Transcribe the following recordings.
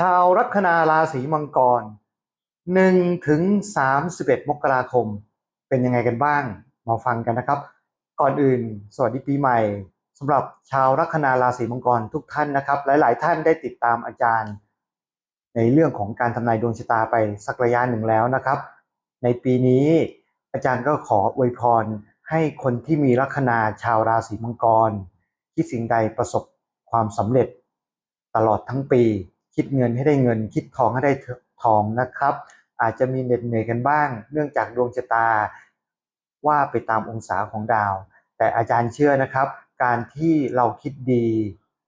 ชาวลัคนาราศีมังกร1ถึง31มกราคม เป็นยังไงกันบ้าง มาฟังกันนะครับ ก่อนอื่น สวัสดีปีใหม่สำหรับชาวลัคนาราศีมังกรทุกท่านนะครับ หลาย ๆ ท่านได้ติดตามอาจารย์ ในเรื่องของการทำนายดวงชะตาไปสักระยะหนึ่งแล้วนะครับ ในปีนี้อาจารย์ก็ขออวยพรให้คนที่มีลัคนาชาวราศีมังกรคิดสิ่งใดประสบความสำเร็จตลอดทั้งปี คิดเงินให้ได้เงิน คิดทองให้ได้ทองนะครับ อาจจะมีเหน็ดเหนื่อยกันบ้าง เนื่องจากดวงชะตาว่าไปตามองศาของดาว แต่อาจารย์เชื่อนะครับ การที่เราคิดดี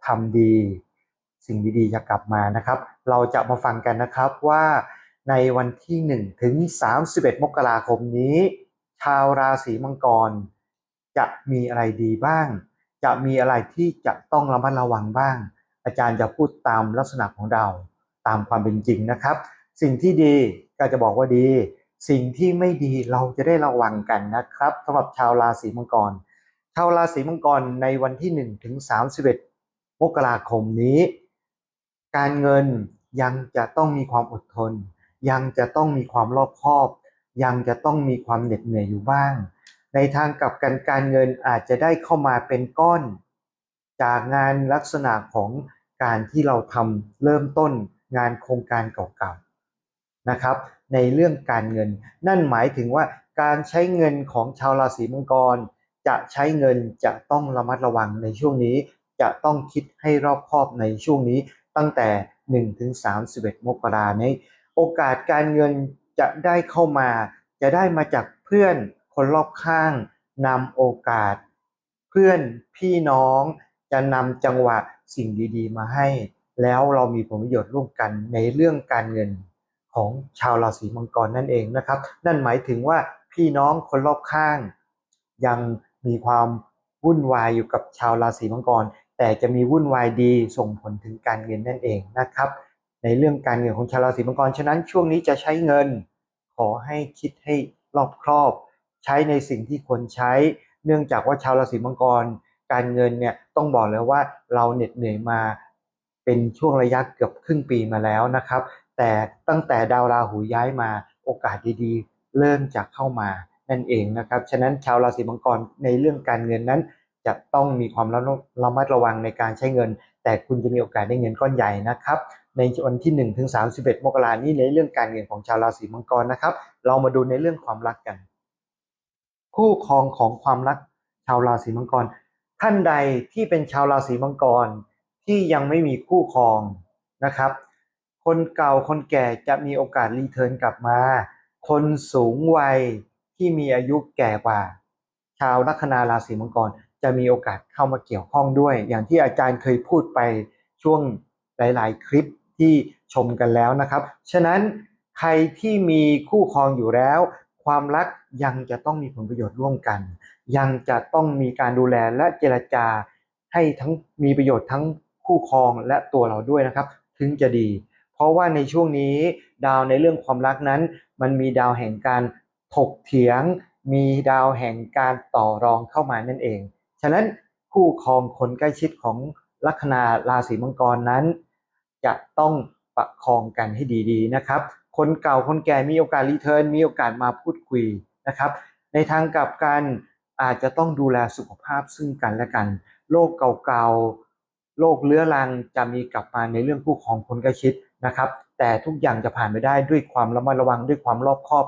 ทำดี สิ่งดีๆจะกลับมานะครับ เราจะมาฟังกันนะครับว่าในวันที่ 1 ถึง 31 มกราคมนี้ ชาวราศีมังกร จะมีอะไรดีบ้าง จะมีอะไรที่จะต้องระมัดระวังบ้าง อาจารย์จะพูดตามลักษณะของดาวตามความเป็นจริงนะครับ สิ่งที่ดีก็จะบอกว่าดี สิ่งที่ไม่ดีเราจะได้ระวังกันนะครับสำหรับชาวราศีมังกร ชาวราศีมังกรในวันที่1ถึง31มกราคมนี้ การเงินยังจะต้องมีความอดทน ยังจะต้องมีความรอบคอบ ยังจะต้องมีความเหน็ดเหนื่อยอยู่บ้าง ในทางกลับกันการเงินอาจจะได้เข้ามาเป็นก้อน จากงานลักษณะของ การที่เราทำเริ่มต้นงานโครงการเก่าๆนะครับ ในเรื่องการเงิน นั่นหมายถึงว่าการใช้เงินของชาวราศีมังกร จะใช้เงินจะต้องระมัดระวังในช่วงนี้ จะต้องคิดให้รอบคอบในช่วงนี้ตั้งแต่1ถึง31มกราในโอกาสการเงินจะได้เข้ามา จะได้มาจากเพื่อนคนรอบข้างนำโอกาส เพื่อนพี่น้อง จะนำจังหวะสิ่งดีๆ มาให้ แล้วเรามีผลประโยชน์ร่วมกันในเรื่องการเงินของชาวราศีมังกรนั่นเองนะครับ นั่นหมายถึงว่าพี่น้องคนรอบข้าง ยังมีความวุ่นวายอยู่กับชาวราศีมังกร แต่จะมีวุ่นวายดีส่งผลถึงการเงินนั่นเองนะครับ ในเรื่องการเงินของชาวราศีมังกรฉะนั้นช่วงนี้จะใช้เงิน ขอให้คิดให้รอบครอบ ใช้ในสิ่งที่ควรใช้ เนื่องจากว่าชาวราศีมังกร การเงินเนี่ยต้องบอกเลยว่าเราเหน็ดเหนื่อยมาเป็นช่วงระยะเกือบครึ่งปีมาแล้วนะครับ แต่ตั้งแต่ดาวราหูย้ายมาโอกาสดีๆ เริ่มจะเข้ามานั่นเองนะครับ ฉะนั้นชาวราศีมังกรในเรื่องการเงินนั้น จะต้องมีความระมัดระวังในการใช้เงิน แต่คุณจะมีโอกาสได้เงินก้อนใหญ่นะครับ ในวันที่1ถึง31 มกราคมนี้ในเรื่องการเงินของชาวราศีมังกรนะครับ เรามาดูในเรื่องความรักกัน คู่ครองของความรักชาวราศีมังกร ท่านใดที่เป็นชาวราศีมังกรที่ยังไม่มีคู่ครองนะครับ คนเก่าคนแก่จะมีโอกาสรีเทิร์นกลับมา คนสูงวัยที่มีอายุแก่กว่า ชาวลัคนาราศีมังกรจะมีโอกาสเข้ามาเกี่ยวข้องด้วย อย่างที่อาจารย์เคยพูดไปช่วงหลาย ๆ คลิปที่ชมกันแล้วนะครับ ฉะนั้นใครที่มีคู่ครองอยู่แล้ว ความรักยังจะต้องมีผลประโยชน์ร่วมกัน ยังจะต้องมีการดูแลและเจรจาให้ทั้งมีประโยชน์ทั้งคู่ครองและตัวเราด้วยนะครับ ถึงจะดี เพราะว่าในช่วงนี้ดาวในเรื่องความรักนั้น มันมีดาวแห่งการถกเถียง มีดาวแห่งการต่อรองเข้ามานั่นเอง ฉะนั้นคู่ครองคนใกล้ชิดของลัคนาราศีมังกรนั้น จะต้องประคองกันให้ดีๆนะครับ คนเก่าคนแก่มีโอกาสรีเทิร์นมีโอกาสมาพูดคุยนะครับ ในทางกลับกันอาจจะต้องดูแลสุขภาพซึ่งกันและกันโรคเก่าๆโรคเรื้อรังจะมีกลับมาในเรื่องคู่ของคนใกล้ชิดนะครับ แต่ทุกอย่างจะผ่านไปได้ด้วยความระมัดระวังด้วยความรอบคอบ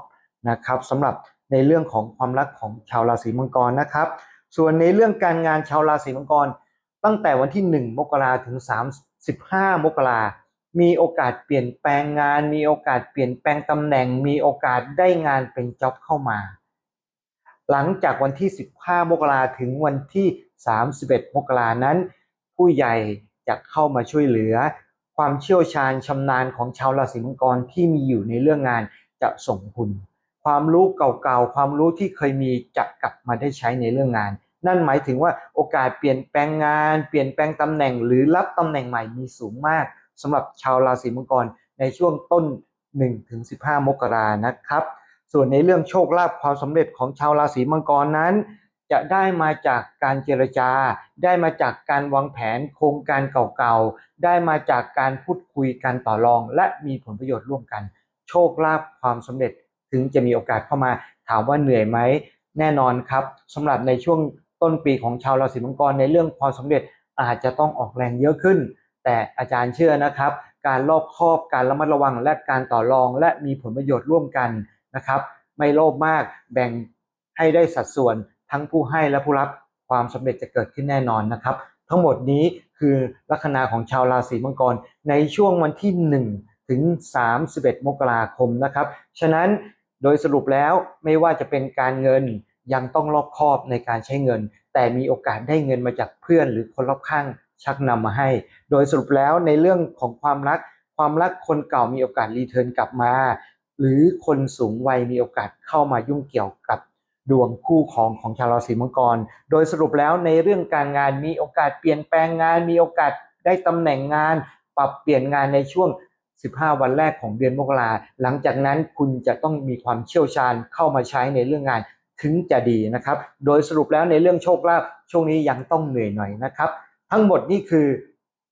นะครับสำหรับในเรื่องของความรักของชาวราศีมังกรนะครับ ส่วนในเรื่องการงานชาวราศีมังกร ตั้งแต่วันที่ 1 มกราถึง 35 มกรา มีโอกาสเปลี่ยนแปลงงาน มีโอกาสเปลี่ยนแปลงตำแหน่ง มีโอกาสได้งานเป็นจ็อบเข้ามา หลังจากวันที่ 15 มกราถึงวันที่ 31 มกรานั้น ผู้ใหญ่จะเข้ามาช่วยเหลือ ความเชี่ยวชาญชำนาญของชาวราศีมังกรที่มีอยู่ในเรื่องงานจะส่งคุณ ความรู้เก่าๆ ความรู้ที่เคยมีจะกลับมาได้ใช้ในเรื่องงานนั่นหมายถึงว่าโอกาสเปลี่ยนแปลงงาน เปลี่ยนแปลงตำแหน่งหรือรับตำแหน่งใหม่มีสูงมาก สำหรับชาวราศีมังกรในช่วงต้น 1-15 มกรานะครับ ส่วนในเรื่องโชคลาภความสำเร็จของชาวราศีมังกรนั้น จะได้มาจากการเจรจา ได้มาจากการวางแผนโครงการเก่าๆ ได้มาจากการพูดคุยกันต่อรอง และมีผลประโยชน์ร่วมกัน โชคลาภความสำเร็จถึงจะมีโอกาสเข้ามาถามว่าเหนื่อยไหมแน่นอนครับสำหรับในช่วงต้นปีของชาวราศีมังกรในเรื่องความสำเร็จอาจจะต้องออกแรงเยอะขึ้น แต่อาจารย์เชื่อนะครับ การรอบคอบการระมัดระวังและการต่อรองและมีผลประโยชน์ร่วมกันนะครับ ไม่โลภมากแบ่งให้ได้สัดส่วนทั้งผู้ให้และผู้รับความสำเร็จจะเกิดขึ้นแน่นอนนะครับ ทั้งหมดนี้คือลัคนาของชาวราศีมังกรในช่วงวันที่ 1 ถึง 31 มกราคมนะครับ ฉะนั้นโดยสรุปแล้วไม่ว่าจะเป็นการเงินยังต้องรอบคอบในการใช้เงิน แต่มีโอกาสได้เงินมาจากเพื่อนหรือคนรอบข้างชักนำมาให้ โดยสรุปแล้วในเรื่องของความรัก ความรักคนเก่ามีโอกาสรีเทิร์นกลับมา หรือคนสูงวัยมีโอกาสเข้ามายุ่งเกี่ยวกับดวงคู่ของของชาวราศีมังกร โดยสรุปแล้วในเรื่องการงานมีโอกาสเปลี่ยนแปลงงาน มีโอกาสได้ตำแหน่งงาน ปรับเปลี่ยนงานในช่วง 15 วันแรกของเดือนมกราหลังจากนั้นคุณจะต้องมีความเชี่ยวชาญเข้ามาใช้ในเรื่องงานถึงจะดีนะครับ โดยสรุปแล้วในเรื่องโชคลาภช่วงนี้ยังต้องเหนื่อยหน่อยนะครับ ทั้งหมดนี่คือ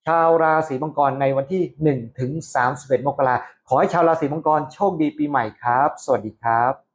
ชาวราศีมังกรในวันที่ 1 ถึง 31 มกราขอให้ชาวราศีมังกรโชคดีปีใหม่ครับ สวัสดีครับ